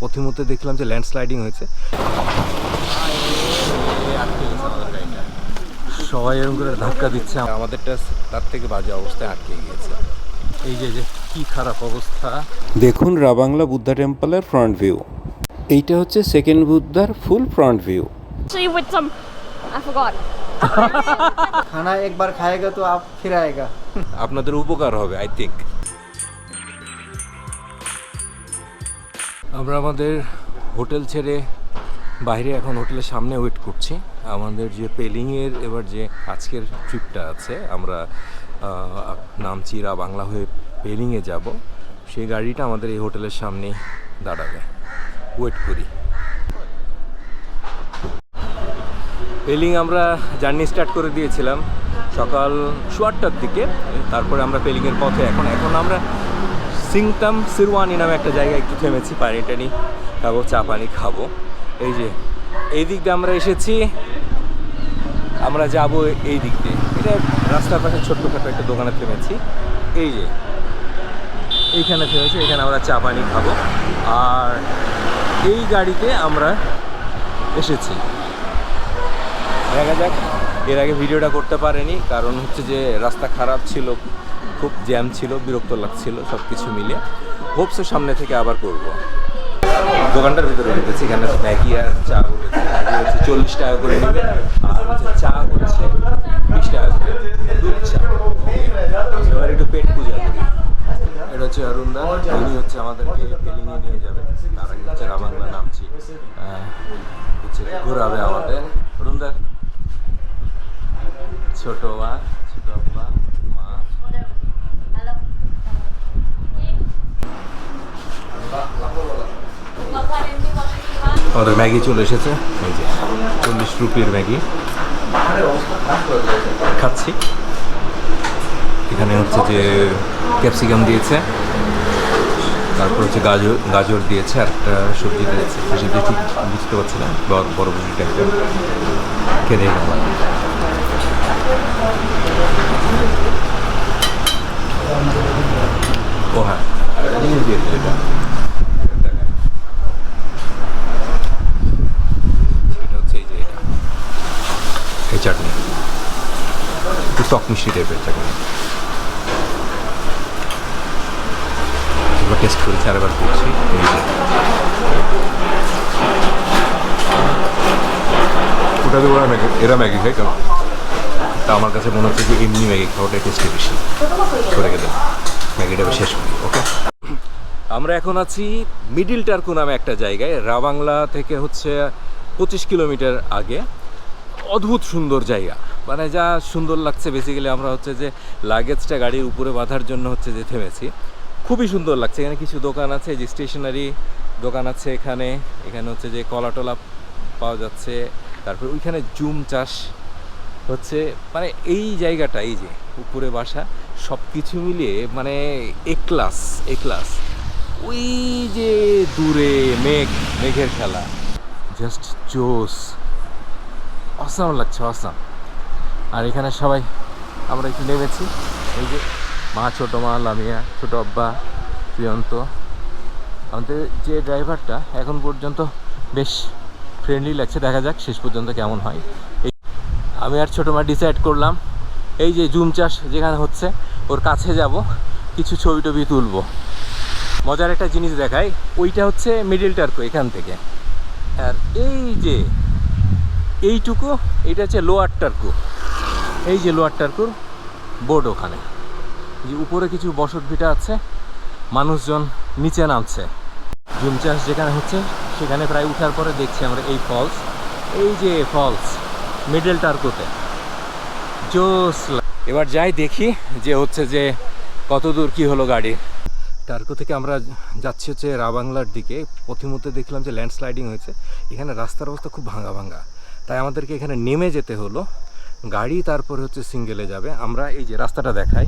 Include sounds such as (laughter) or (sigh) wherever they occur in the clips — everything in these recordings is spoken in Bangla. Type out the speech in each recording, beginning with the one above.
পথিমতে দেখলাম যে ল্যান্ডস্লাইডিং হয়েছে। সবাই এরকম করে ধাক্কা দিচ্ছে। আমাদেরটা তার থেকে বাজে অবস্থায় আটকে গিয়েছে। এই যে কি খারাপ অবস্থা। দেখুন রাবাংলা বুদ্ধা টেম্পলের ফ্রন্ট ভিউ এইটা হচ্ছে সেকেন্ড বুদ্ধার ফুল ফ্রন্ট ভিউ খানা একবার খায়গা তো আপ ফিরায়গা। আপনাদের উপকার হবে আই থিঙ্ক আমরা আমাদের হোটেল ছেড়ে বাইরে এখন হোটেলের সামনে ওয়েট করছি। আমাদের যে পেলিংয়ের এবার যে আজকের ট্রিপটা আছে, আমরা নামচিরা বাংলা হয়ে পেলিংয়ে যাব। সেই গাড়িটা আমাদের এই হোটেলের সামনেই দাঁড়াবে। ওয়েট করি। পেলিং আমরা জার্নি স্টার্ট করে দিয়েছিলাম সকাল সোয়াটটার দিকে। তারপরে আমরা পেলিংয়ের পথে এখন এখন আমরা সিংতাম সিরওয়ানি নামে একটা জায়গায় একটু থেমেছি, পানি টানি খাব, চা, পানি খাব। এই যে এই দিক দিয়ে আমরা এসেছি, আমরা যাব এই দিক দিয়ে। এটা রাস্তার পাশে ছোট্টখাটো একটা দোকানে থেমেছি। এই যে, এইখানে থেমেছি, এখানে আমরা চা, পানি খাব। আর এই গাড়িতে আমরা এসেছি। দেখা যাক, এর আগে ভিডিওটা করতে পারেনি, কারণ হচ্ছে যে রাস্তা খারাপ ছিল। খুব জ্যাম ছিল, বিরক্ত লাগছিল সব কিছু মিলে হোপসে সামনে থেকে আবার করব। দোকানটার ভিতরে ঢুকেছি, এখানে ম্যাগি আর চা হচ্ছে চল্লিশ টাকা করে নেবে, আর হচ্ছে চা হচ্ছে বিশ টাকা করে দুধ চা। এবার একটু পেট পূজা করি। এটা হচ্ছে অরুণদা, উনি হচ্ছে আমাদেরকে পেলিংয়ে নিয়ে যাবে। তার আগে হচ্ছে রামাংলা নামছি। হচ্ছে ঘোরাবে আমাদের। অরুণদা, ছোট মা ছোট আব্বা মা আমাদের ম্যাগি চলে এসেছে। এই যে, চল্লিশ রুপির ম্যাগি খাচ্ছি। এখানে হচ্ছে যে ক্যাপসিকাম দিয়েছে। তারপর হচ্ছে গাজর গাজর দিয়েছে, আর একটা সবজি দিয়েছে। সেটা ঠিক বুঝতে পারছি না বড় বড় বুঝি টাইপের খেয়ে গেলাম ও হ্যাঁ এটা হচ্ছে এই যে এটা এই চাটনি একটু টক মিষ্টি টাইপের চাটনি এবার টেস্ট করেছি আর এবার করছি ওটা দিয়ে ওরা ম্যাগি, এরা ম্যাগি খায় কারণ তা আমার কাছে মনে হচ্ছে যে এমনি ম্যাগি খাওয়াটা টেস্টি বেশি। করে গেলে ম্যাগিটা শেষ করি ওকে আমরা এখন আছি মিডিল টার্কু নামে একটা জায়গায়। রাবাংলা থেকে হচ্ছে পঁচিশ কিলোমিটার আগে। অদ্ভুত সুন্দর জায়গা। মানে যা সুন্দর লাগছে বেসিক্যালি আমরা হচ্ছে যে লাগেজটা গাড়ির উপরে বাঁধার জন্য হচ্ছে যে থেমেছি। খুবই সুন্দর লাগছে। এখানে কিছু দোকান আছে, যে স্টেশনারি দোকান আছে এখানে। এখানে হচ্ছে যে কলা টলা পাওয়া যাচ্ছে। তারপর ওইখানে জুম চাষ হচ্ছে। মানে এই জায়গাটা, এই যে উপরে বাসা সব কিছু মিলিয়ে মানে এ ক্লাস এ ক্লাস ওই যে দূরে মেঘ, মেঘের খেলা। জাস্ট জোস অসাম লাগছে অসাম আর এখানে সবাই আমরা একটু নেমেছি। এই যে মা, ছোটো মা, লামিয়া, ছোটো আব্বা, প্রিয়ন্ত। আমাদের যে ড্রাইভারটা এখন পর্যন্ত বেশ ফ্রেন্ডলি লাগছে। দেখা যাক শেষ পর্যন্ত কেমন হয়। এই আমি আর ছোটো মা ডিসাইড করলাম, এই যে জুম চাষ যেখানে হচ্ছে, ওর কাছে যাব, কিছু ছবি টবি তুলবো। মজার একটা জিনিস দেখাই, ওইটা হচ্ছে মিডিল টার্কো এখান থেকে। আর এই যে, এইটুকু, এটা হচ্ছে লোয়ার টার্কু এই যে লোয়ার টার্কুর, বোর্ড ওখানে। যে উপরে কিছু বসত ভিটা আছে, মানুষজন নিচে নামছে। জুম চাষ যেখানে হচ্ছে, সেখানে প্রায় উঠার পরে দেখছি আমরা এই ফলস। এই যে ফলস, মিডল টার্কোতে। জোস এবার যাই দেখি যে হচ্ছে যে কত দূর কি হলো গাড়ি। টার্কো থেকে আমরা যাচ্ছি হচ্ছে রাবাংলার দিকে। পথিমধ্যে দেখলাম যে ল্যান্ডস্লাইডিং হয়েছে। এখানে রাস্তার অবস্থা খুব ভাঙা ভাঙা। তাই আমাদেরকে এখানে নেমে যেতে হলো। গাড়ি তারপরে হচ্ছে সিঙ্গেলে যাবে। আমরা এই যে রাস্তাটা দেখাই,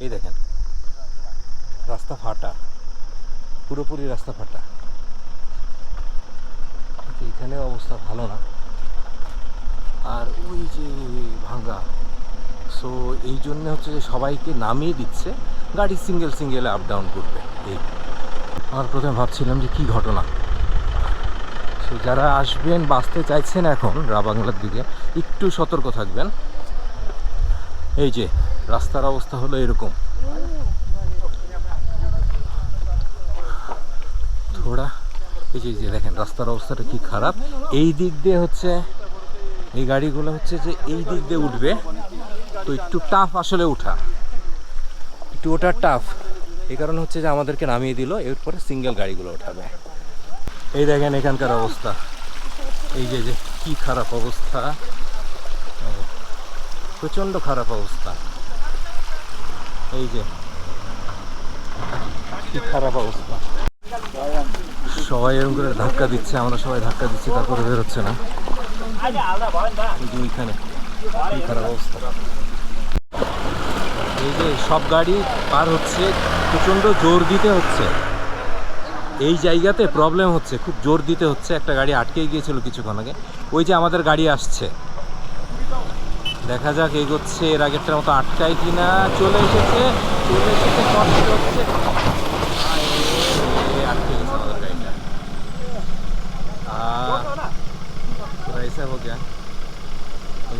এই দেখেন। রাস্তা ফাটা। পুরোপুরি রাস্তা ফাটা। এখানে অবস্থা ভালো না। আর ওই যে ভাঙ্গা। সো এই জন্য হচ্ছে যে সবাইকে নামিয়ে দিচ্ছে। গাড়ি সিঙ্গেল সিঙ্গেলে আপ ডাউন করবে। এই। আমার প্রথমে ভাবছিলাম যে কি ঘটনা। সো যারা আসবেন, বাঁচতে চাইছেন এখন রাবাংলার দিকে একটু সতর্ক থাকবেন। এই যে, রাস্তার অবস্থা হলো এরকম। থোড়া, এই যে যে, দেখেন, রাস্তার অবস্থাটা কি খারাপ। এই দিক দিয়ে হচ্ছে, এই গাড়িগুলো হচ্ছে যে, এই দিক দিয়ে উঠবে। তো একটু টাফ আসলে ওঠা। একটু ওটা টাফ এই কারণে হচ্ছে যে, আমাদেরকে নামিয়ে দিল, এরপরে সিঙ্গেল গাড়িগুলো ওঠাবে। এই দেখেন এখানকার অবস্থা। এই যে যে, কি খারাপ অবস্থা। প্রচণ্ড খারাপ অবস্থা। এই যে, কি খারাপ অবস্থা। সবাই এরকম করে ধাক্কা দিচ্ছে, আমরা সবাই ধাক্কা দিচ্ছি, তারপরে বেরোচ্ছে না। ওইখানে, কি খারাপ অবস্থা। এই যে সব গাড়ি পার হচ্ছে, প্রচণ্ড জোর দিতে হচ্ছে। এই জায়গাতে প্রবলেম হচ্ছে, খুব জোর দিতে হচ্ছে। একটা গাড়ি আটকেই গিয়েছিল কিছুক্ষণ আগে। ওই যে আমাদের গাড়ি আসছে। দেখা যাক, এগোচ্ছে, এর আগেরটার মতো আটকায় কি না চলে এসেছে চলে এসেছে, কষ্ট হচ্ছে। আটকে গেছে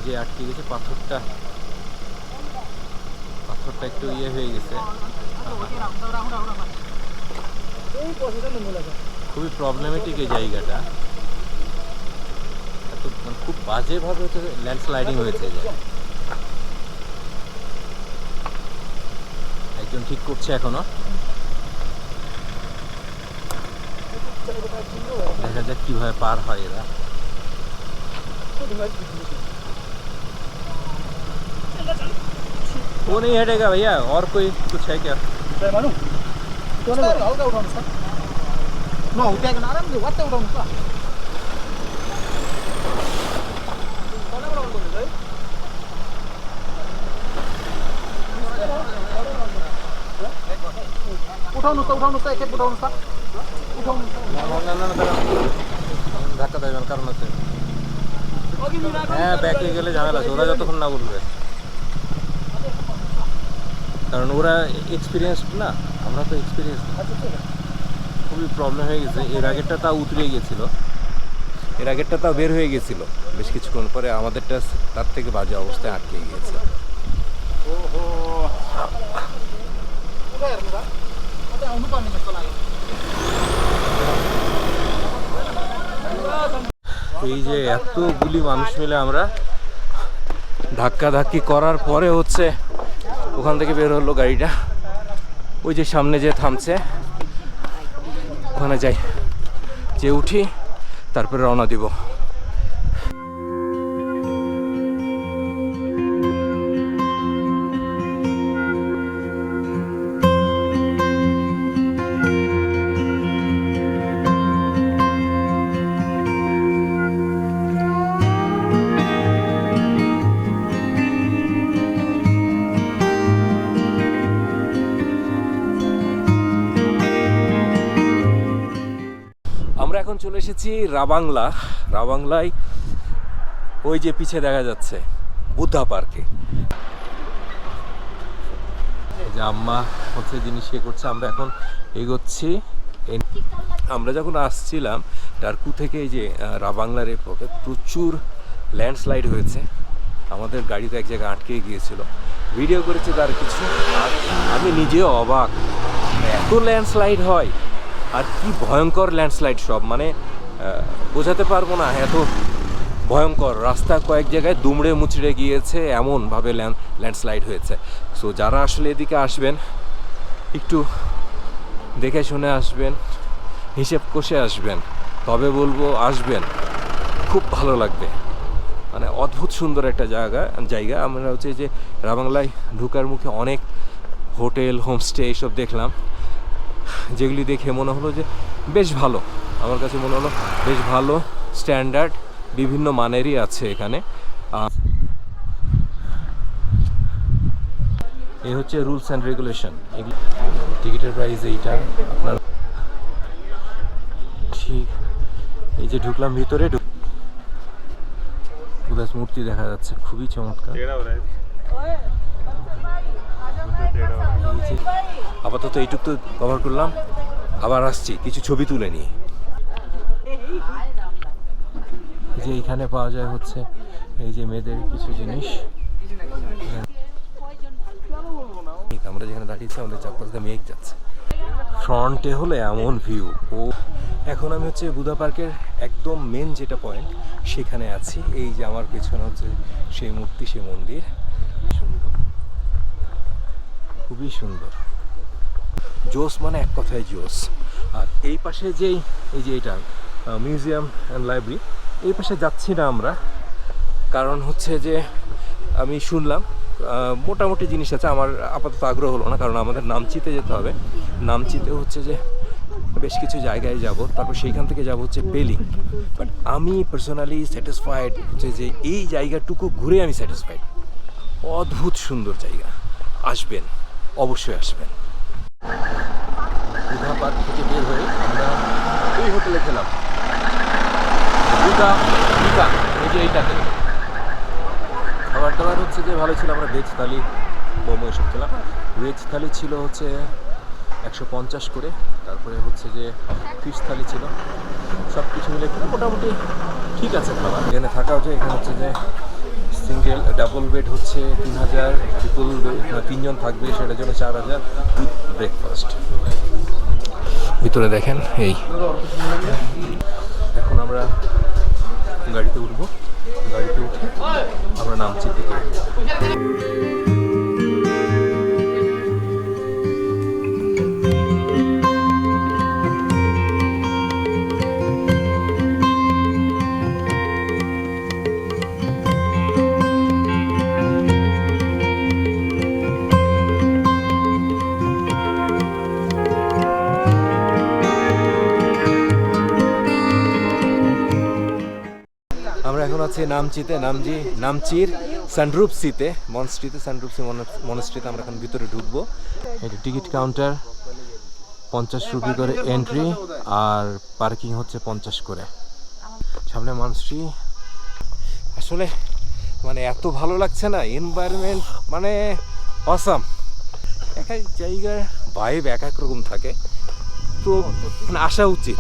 যে আটকে গেছে পাথরটা। পাথরটা একটু ইয়ে হয়ে গেছে। খুবই প্রবলেমেটিক এই জায়গাটা। খুব বাজেভাবে হচ্ছে ল্যান্ডস্লাইডিং হয়েছে যে একজন ঠিক করছে এখনো দেখা যাক কিভাবে পার হয় এরা वो नहीं हटेगा भैया और कोई कुछ है क्या हल्का उठाउनु सर नहुत्याएको आरामले वात्तै उठाउनु त उठाउनुहोस् त उठाउनुहोस् त एकखेप उठाउनुहोस् त उठाउनु ধাক্কা দেবেন কারণ আছে হ্যাঁ ব্যাকে গেলে ঝামেলা আছে ওরা যতক্ষণ না বলবে কারণ ওরা এক্সপিরিয়েন্স না আমরা তো এক্সপিরিয়েন্স খুবই প্রবলেম হয়ে গেছে এর আগেরটা তাও উতরে গেছিল এর আগেরটা তাও বের হয়ে গেছিল। বেশ কিছুক্ষণ পরে আমাদেরটা তার থেকে বাজে অবস্থায় আটকে গিয়েছে। এই যে এতগুলি মানুষ মিলে আমরা ধাক্কা ধাক্কি করার পরে হচ্ছে ওখান থেকে বের হলো গাড়িটা। ওই যে সামনে যে থামছে, ওখানে যাই। যে উঠি তারপরে রওনা দিব এখন চলে এসেছি রাবাংলা। রাবাংলায় ওই যে পিছে দেখা যাচ্ছে, বুদ্ধা পার্কে। যে আম্মা হচ্ছে জিনিস ইয়ে করছে, আমরা এখন এগোচ্ছি। আমরা যখন আসছিলাম টার্কু থেকে এই যে রাবাংলার এই পথে প্রচুর ল্যান্ডস্লাইড হয়েছে। আমাদের গাড়ি তো এক জায়গায় আটকে গিয়েছিল। ভিডিও করেছে তার কিছু। আমি নিজেও অবাক। এত ল্যান্ডস্লাইড হয়। আর কি ভয়ঙ্কর ল্যান্ডস্লাইড সব মানে বোঝাতে পারব না এত ভয়ঙ্কর। রাস্তা কয়েক জায়গায় দুমড়ে মুচড়ে গিয়েছে, এমনভাবে ল্যান্ড ল্যান্ডস্লাইড হয়েছে। সো যারা আসলে এদিকে আসবেন, একটু দেখে শুনে আসবেন, হিসেব কষে আসবেন, তবে বলব আসবেন। খুব ভালো লাগবে। মানে অদ্ভুত সুন্দর একটা জায়গা জায়গা। আমরা হচ্ছে যে রাবাংলায় ঢুকার মুখে অনেক হোটেল, হোমস্টে এইসব দেখলাম। যেগুলি দেখে মনে হলো যে বেশ ভালো। আমার কাছে মনে হলো বেশ ভালো স্ট্যান্ডার্ড বিভিন্ন মানেরই আছে এখানে। এই হচ্ছে রুলস অ্যান্ড রেগুলেশন টিকিটের প্রাইস এইটা আপনার ঠিক। এই যে ঢুকলাম ভিতরে ঢুক- বুধাস মূর্তি দেখা যাচ্ছে খুবই চমৎকার। এই যে আপাতত এইটুক তো কভার করলাম। আবার আসছি, কিছু ছবি তুলে নিয়ে এইখানে পাওয়া যায় হচ্ছে এই যে মেয়েদের কিছু জিনিস। আমরা যেখানে দাঁড়িয়েছি, আমাদের চারপাশে মেঘ যাচ্ছে। ফ্রন্টে হলে এমন ভিউ ও, এখন আমি হচ্ছে বুধা পার্কের একদম মেন যেটা পয়েন্ট সেখানে আছি। এই যে আমার পেছনে হচ্ছে সেই মূর্তি, সেই মন্দির। সুন্দর। খুবই সুন্দর। জোস মানে এক কথায় জোস। আর এই পাশে যেই এই যে এটা মিউজিয়াম অ্যান্ড লাইব্রেরি এই পাশে যাচ্ছি না আমরা। কারণ হচ্ছে যে, আমি শুনলাম মোটামুটি জিনিস আছে, আমার আপাতত আগ্রহ হলো না, কারণ আমাদের নামচিতে যেতে হবে। নামচিতে হচ্ছে যে, বেশ কিছু জায়গায় যাব, তারপর সেইখান থেকে যাব হচ্ছে পেলিং বাট আমি পার্সোনালি স্যাটিসফাইড হচ্ছে যে, এই জায়গাটুকু ঘুরে আমি স্যাটিসফাইড অদ্ভুত সুন্দর জায়গা। আসবেন, অবশ্যই আসবেন। বুধা পার্ক থেকে বের হয়ে আমরা এই হোটেলে খেলাম। বুধা বুধা এই যে এইটাতে। খাবার দাবার হচ্ছে যে ভালো ছিল, আমরা ভেজ থালি, মোমো এসব খেলাম। ভেজ থালি ছিল হচ্ছে একশো পঞ্চাশ করে, তারপরে হচ্ছে যে ফিশ থালি ছিল। সব কিছু মিলে মোটামুটি ঠিক আছে খাবার। এখানে থাকা হচ্ছে এখানে হচ্ছে যে সিঙ্গেল ডাবল বেড হচ্ছে তিন হাজার ট্রিপল তিনজন থাকবে সেটার জন্য চার হাজার উইথ ব্রেকফাস্ট ভিতরে দেখেন এই। এখন আমরা গাড়িতে উঠবো। গাড়িতে উঠে আমরা নামছি দিকে আছি নামচিতে, নামজি, নামচির সানরূপসিতে মনস্ট্রিতে সানরূপসি মনস্ট্রিতে আমরা এখন ভিতরে ঢুকবো। এটা টিকিট কাউন্টার, পঞ্চাশ রুপি করে এন্ট্রি আর পার্কিং হচ্ছে পঞ্চাশ করে। সামনে মনস্ট্রি আসলে মানে এত ভালো লাগছে না এনভায়রনমেন্ট মানে অসাম এক এক জায়গার ভাইব এক এক রকম থাকে। তো মানে আসা উচিত।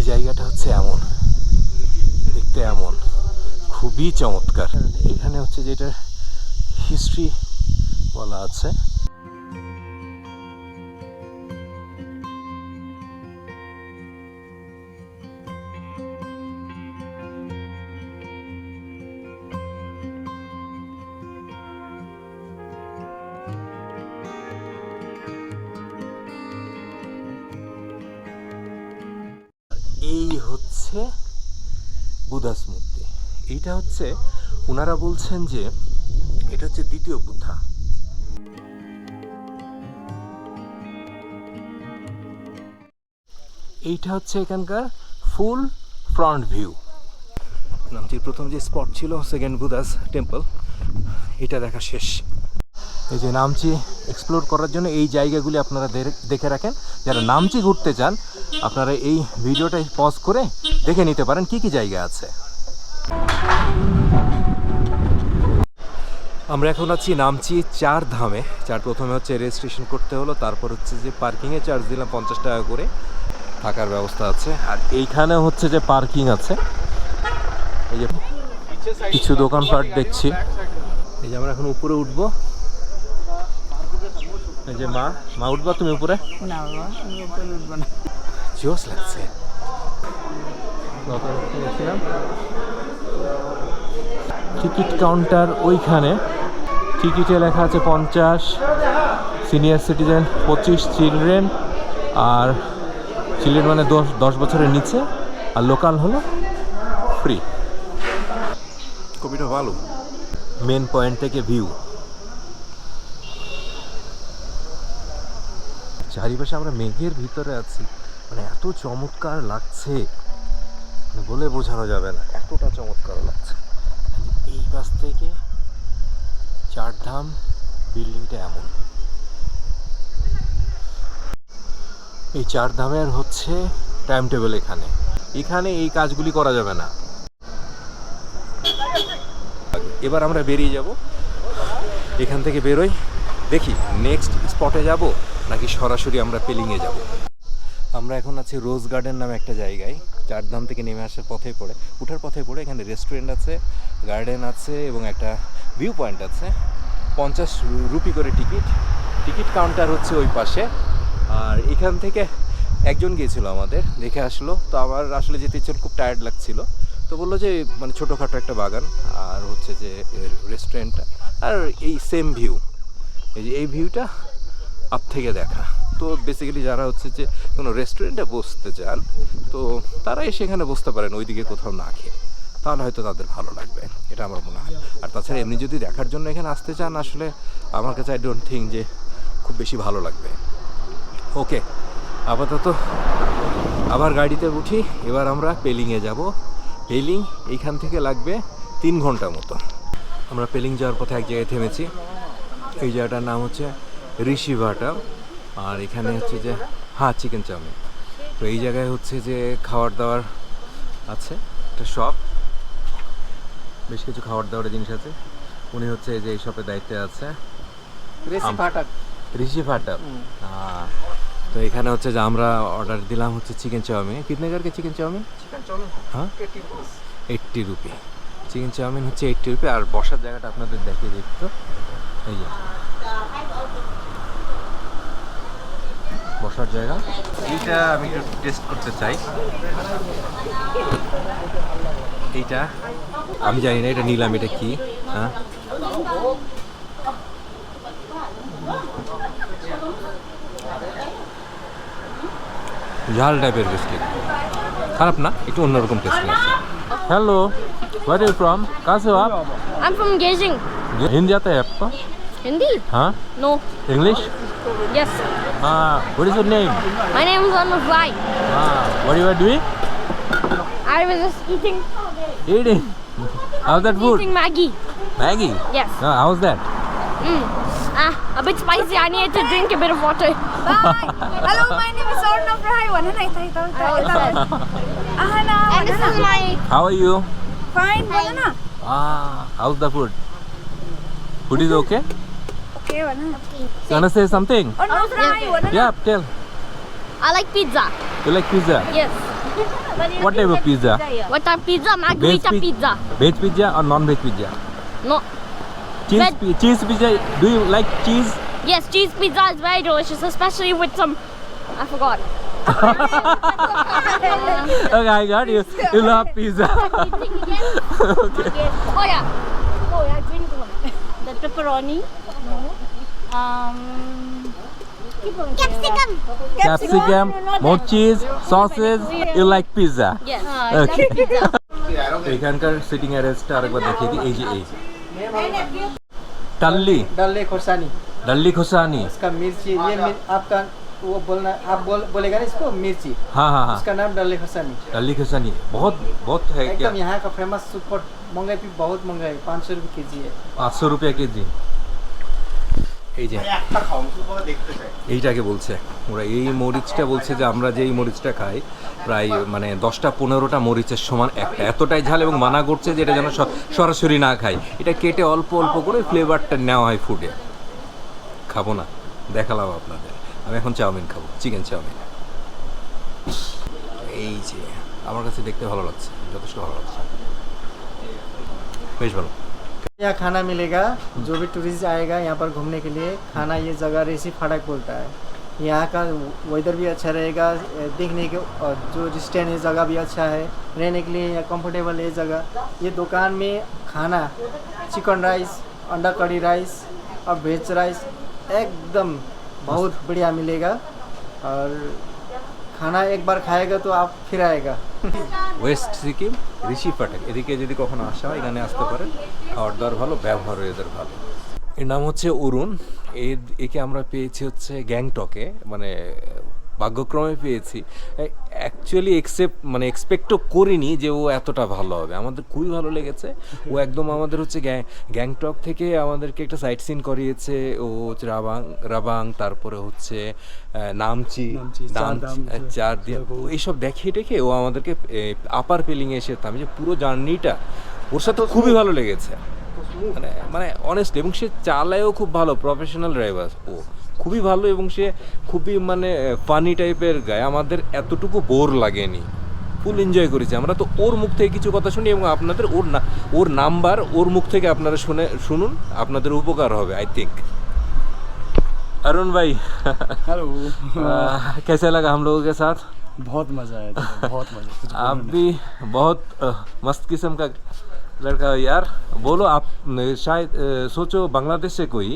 এই জায়গাটা হচ্ছে এমন। দেখতে এমন। খুবই চমৎকার। এখানে হচ্ছে যেটা হিস্ট্রি বলা আছে। এইটা হচ্ছে ওনারা বলছেন যে এটা হচ্ছে দ্বিতীয় বুদ্ধা। এইটা হচ্ছে এখানকার ফুল ফ্রন্ট ভিউ। নামটির প্রথম যে স্পট ছিল সেকেন্ড বুধাস টেম্পল এটা দেখা শেষ। এই যে নামচি এক্সপ্লোর করার জন্য এই জায়গাগুলি আপনারা দেখে রাখেন। যারা নামচি ঘুরতে চান আপনারা এই ভিডিওটা পজ করে দেখে নিতে পারেন কি কি জায়গা আছে। আমরা এখন আছি নামছি চার ধামে চার প্রথমে হচ্ছে রেজিস্ট্রেশন করতে হলো তারপর হচ্ছে যে পার্কিংয়ে চার্জ দিলাম পঞ্চাশ টাকা করে। থাকার ব্যবস্থা আছে। আর এইখানে হচ্ছে যে পার্কিং আছে। এই যে কিছু দোকানপাট দেখছি। এই যে আমরা এখন উপরে উঠবো। এই যে মা মা উঠবা তুমি উপরে? না বাবা না। জোস লাগছে টিকিট কাউন্টার ওইখানে। টিকিটে লেখা আছে পঞ্চাশ সিনিয়র সিটিজেন পঁচিশ চিলড্রেন আর চিলড্রেন মানে দশ দশ বছরের নিচে আর লোকাল হলো ফ্রি কবিটা ভালো। মেন পয়েন্ট থেকে ভিউ চারিপাশে আমরা মেঘের ভিতরে আছি। মানে এত চমৎকার লাগছে। মানে বলে বোঝানো যাবে না এতটা চমৎকার লাগছে। এই পাশ থেকে চারধাম বিল্ডিংটা এমন। এই চারধামের হচ্ছে টাইম টেবিল এখানে। এখানে এই কাজগুলি করা যাবে না। এবার আমরা বেরিয়ে যাব। এখান থেকে বেরোই। দেখি নেক্সট স্পটে যাব নাকি সরাসরি আমরা পেলিংয়ে যাব? আমরা এখন আছি রোজ গার্ডেন নামে একটা জায়গায়। চারধাম থেকে নেমে আসার পথে পড়ে। উঠার পথে পড়ে। এখানে রেস্টুরেন্ট আছে গার্ডেন আছে এবং একটা ভিউ পয়েন্ট আছে। পঞ্চাশ রুপি করে টিকিট। টিকিট কাউন্টার হচ্ছে ওই পাশে। আর এখান থেকে একজন গিয়েছিল আমাদের, দেখে আসলো। তো আমার আসলে যেতে ইচ্ছে খুব টায়ার্ড লাগছিল। তো বলল যে মানে ছোটোখাটো একটা বাগান, আর হচ্ছে যে রেস্টুরেন্টটা আর এই সেম ভিউ এই যে, এই ভিউটা আপ থেকে দেখা। তো বেসিক্যালি যারা হচ্ছে যে কোনো রেস্টুরেন্টে বসতে চান, তো তারা এসে এখানে বসতে পারেন, ওইদিকে কোথাও না খেয়ে। তাহলে হয়তো তাদের ভালো লাগবে, এটা আমার মনে হয়। আর তাছাড়া এমনি যদি দেখার জন্য এখানে আসতে চান, আসলে আমার কাছে আই ডোন্ট থিঙ্ক যে খুব বেশি ভালো লাগবে। ওকে আপাতত আবার গাড়িতে উঠি, এবার আমরা পেলিংয়ে যাব। পেলিং এইখান থেকে লাগবে তিন ঘণ্টা মতো। আমরা পেলিং যাওয়ার পথে এক জায়গায় থেমেছি। এই জায়গাটার নাম হচ্ছে ঋষি ভাটা, আর এখানে হচ্ছে যে হ্যাঁ চিকেন চাউমিন। তো এই জায়গায় হচ্ছে যে খাবার দাবার আছে, একটা শপ বেশ কিছু খাবার দাবারের জিনিস আছে। উনি হচ্ছে এই যে এই শপের দায়িত্বে আছে। ঋষি ফাটাক। তো এখানে হচ্ছে যে আমরা অর্ডার দিলাম হচ্ছে চিকেন চাউমিন। কিতনে কারকে চিকেন চাউমিন হ্যাঁ? এইট্টি রুপি চিকেন চাউমিন হচ্ছে হ্যাঁ? এইট্টি রুপি আর বসার জায়গাটা আপনাদের দেখিয়ে দিত এই যে। বসার জায়গা। এইটা আমি একটু টেস্ট করতে চাই। এইটা? আমি জানি না এটা নিলাম এটা কি? হ্যাঁ? ঝাল টাইপের বিস্কিট খারাপ না? একটু অন্যরকম টেস্ট আছে হ্যালো হোয়াট ইউ ফ্রম কাজ হো আপ আই ফ্রম গেজিং হিন্দি আতা হ্যায় আপকো হিন্দি হ্যাঁ? নো ইংলিশ यस হ্যাঁ what is your name my name is Anuj Rai হ্যাঁ what you are doing I was just eating eating how's that food eating Maggie. Maggie Yes. Ah, how's that Mm. Ah, a bit spicy. I need to drink a bit of water. Bye. Hello, my name is Orna. Ah. And this is my how are you Fine. Wala ah how's the food food is okay Okay, wala na. you wanna say something Orna Fry. Wala yeah tell I like pizza. you like pizza Yes. What type of pizza What type of pizza? Margarita pi- pizza. veg pizza or non-veg pizza No. cheese Veg. pi- cheese pizza do you like cheese Yes, cheese pizza is very delicious, especially with some. I forgot. (laughs) okay I got you you love pizza (laughs) (laughs) okay. Oh yeah. Oh yeah, drink one. The pepperoni. Um. Capsicum. capsicum more cheese sauces you like pizza Yes. Okay. এখানকার সিটিং অ্যারেঞ্জটা আরেকবার দেখিয়ে দিই এই যে এই টাল্লি डल्ले खोर्सानी ডাল্লি খোসানি इसका मिर्ची ये मिर, आपका वो बोलना आप बोल बोलेगा ना इसको मिर्ची हाँ हाँ हाँ उसका नाम डल्ले खोर्सानी डाली खसानी बहुत बहुत है क्या एकदम यहाँ का फेमस सुपर महंगाई भी बहुत महंगा है पाँच सौ रुपये के जी है পাঁচশো রুপিয়া কেজি এই যে। এইটাকে বলছে। ওরা এই মরিচটা বলছে যে আমরা যে এই মরিচটা খাই প্রায় মানে দশটা পনেরোটা মরিচের সমান একটা। এতটাই ঝাল এবং মানা করছে যে এটা যেন সরাসরি না খাই। এটা কেটে অল্প অল্প করে ফ্লেভারটা নেওয়া হয় ফুডে খাব না। দেখালাম আপনাদের। আমি এখন চাউমিন খাব। Chicken chowmein. এই যে আমার কাছে দেখতে ভালো লাগছে। যথেষ্ট ভালো লাগছে। বেশ ভালো। यहाँ खाना मिलेगा जो भी टूरिस्ट आएगा यहाँ पर घूमने के लिए खाना ये जगह रेसी फाटक बोलता है। यहाँ का वेदर भी अच्छा रहेगा देखने के और जो स्टैंड है जगह भी अच्छा है रहने के लिए यहाँ कंफर्टेबल है जगह। ये दुकान में खाना चिकन राइस अंडा कड़ी राइस और वेज राइस एकदम बहुत बढ़िया मिलेगा। और খানা একবার খায়েগা তো আপ ফির আয়েগা ওয়েস্ট সিকিম, ঋষি পাঠক এদিকে যদি কখনো আসা হয়, এখানে আসতে পারেন। খাওয়ার দাওয়ার ভালো ব্যবহারও এদের ভালো। এর নাম হচ্ছে অরুণ। এর, একে আমরা পেয়েছি হচ্ছে গ্যাংটকে মানে ভাগ্যক্রমে পেয়েছি। অ্যাকচুয়ালি এক্সেপ্ট মানে এক্সপেক্টও করিনি যে ও এতটা ভালো হবে। আমাদের খুবই ভালো লেগেছে। ও একদম আমাদের হচ্ছে গ্যাং গ্যাংটক থেকে আমাদেরকে একটা সাইট সিন করিয়েছে। ও হচ্ছে রাবাং রাবাং তারপরে হচ্ছে নামচি চার দিয়ে এইসব দেখিয়ে টেখে ও আমাদেরকে আপার পেলিংয়ে এসে আমি যে পুরো জার্নিটা ওর সাথে খুবই ভালো লেগেছে। মানে মানে অনেস্ট এবং সে চালায়ও খুব ভালো প্রফেশনাল ড্রাইভার ও। খুবই ভালো এবং সে খুবই মানে ফানি টাইপের গায়ে আমাদের এতটুকু বোর লাগেনি ফুল এনজয় করেছি আমরা তো ওর মুখ থেকে কিছু কথা শুনি এবং আপনাদের ওর না ওর নাম্বার ওর মুখ থেকে আপনারা শুনে শুনুন আপনাদের উপকার হবে আই থিঙ্ক अरुण भाई हेलो आ, कैसे लगा हम लोगों के साथ बहुत मजा आया था बहुत मजा कुछ आप बोलने भी बहुत अ, मस्त किस्म का लड़का हो यार बोलो आप न, शायद अ, सोचो बांग्लादेश से कोई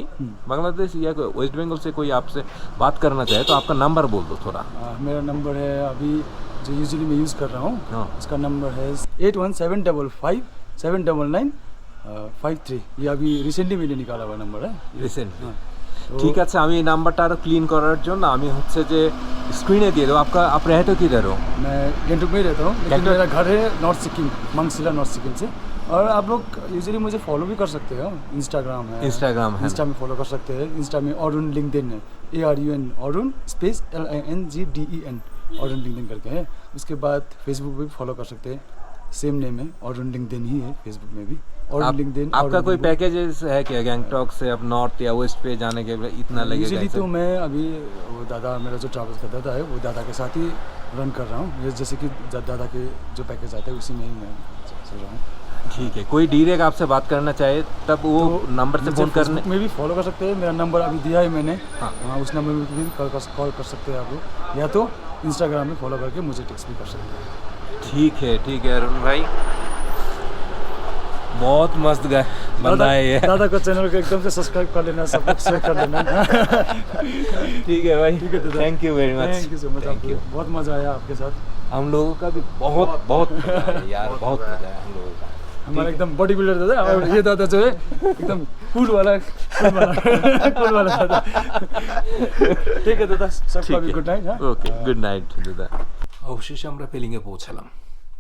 बांग्लादेश या कोई वेस्ट बंगाल से कोई आपसे बात करना चाहे तो आपका नंबर बोल दो थोड़ा नहीं। आ, मेरा नंबर है अभी जो यूजुअली मैं यूज़ कर रहा हूँ हाँ। उसका नंबर है eight one seven double five seven double nine five three ये अभी रिसेंटली मैंने निकाला हुआ नंबर है রিসেন্টলি हाँ। तो ঠিক আছে আমি এই নাম্বারটা আরো ক্লিন করার জন্য আমি হচ্ছে যে স্ক্রিনে দিয়ে দেবো आपका आप रहते हो किधर हो मैं गेंटुक में ही रहता हूँ लेकिन गेंटोक? मेरा घर है नॉर्थ सिक्किम मंगसिला नॉर्थ सिक्किम से और आप लोग यूजली मुझे फॉलो भी कर सकते हो इंस्टाग्राम है Instagram है। इंस्टा में फॉलो कर सकते हैं इंस्टा में अरुण लिंकडिन है A R U N Arun space L I N G D E N Arun LinkedIn करके है। उसके बाद फेसबुक पे भी फॉलो कर सकते हैं सेम नेम है अरुण लिंकडिन ही है फेसबुक में भी। अरुण आप, लिंकडिन आपका कोई पैकेजेस है क्या गैंगटॉक से अब नॉर्थ या वेस्ट पे जाने के लिए इतना लगेगा ऐसे? तो मैं अभी वो दादा मेरा जो ट्रैवल्स का दादा है वो दादा के साथ ही रन कर रहा हूँ। जैसे कि दादा के जो पैकेज आते हैं उसी में ही मैं चल रहा हूँ। ठीक है कोई डायरेक्ट आपसे बात करना चाहे तब वो तो नंबर से फ़ोन करने में भी फॉलो कर सकते हैं मेरा नंबर अभी दिया है मैंने। हाँ। हाँ उस नंबर में भी कॉल कर कॉल कर सकते हैं आप लोग। या तो इंस्टाग्राम में फॉलो करके मुझे टेक्स्ट भी कर सकते हैं। ठीक है ठीक है अरुण भाई। बहुत मस्त गए बंदा है ये। दादा का चैनल को एकदम से सब्सक्राइब कर लेना सब कुछ शेयर कर लेना। ठीक है भाई। ठीक है दादा। Thank you very much thank you so much thank आपको। यू बहुत मज़ा आया आपके साथ। हम लोगों का भी बहुत बहुत यार बहुत मज़ा आया हम लोगों का। हमारा एकदम बॉडी बिल्डर दादा और ये दादा जो है एकदम कूल वाला कूल वाला कूल वाला दादा ठीक है दादा सबका भी गुड नाइट हाँ ওকে গুড নাইট দাদা অবশেষে আমরা পেলিংয়ে পৌঁছালাম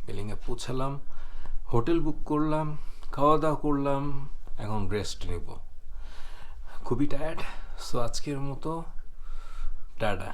পেলিংয়ে পৌঁছালাম হোটেল বুক করলাম খাওয়া দাওয়া করলাম এখন রেস্ট নিব খুবই টায়ার্ড সো আজকের মতো টাটা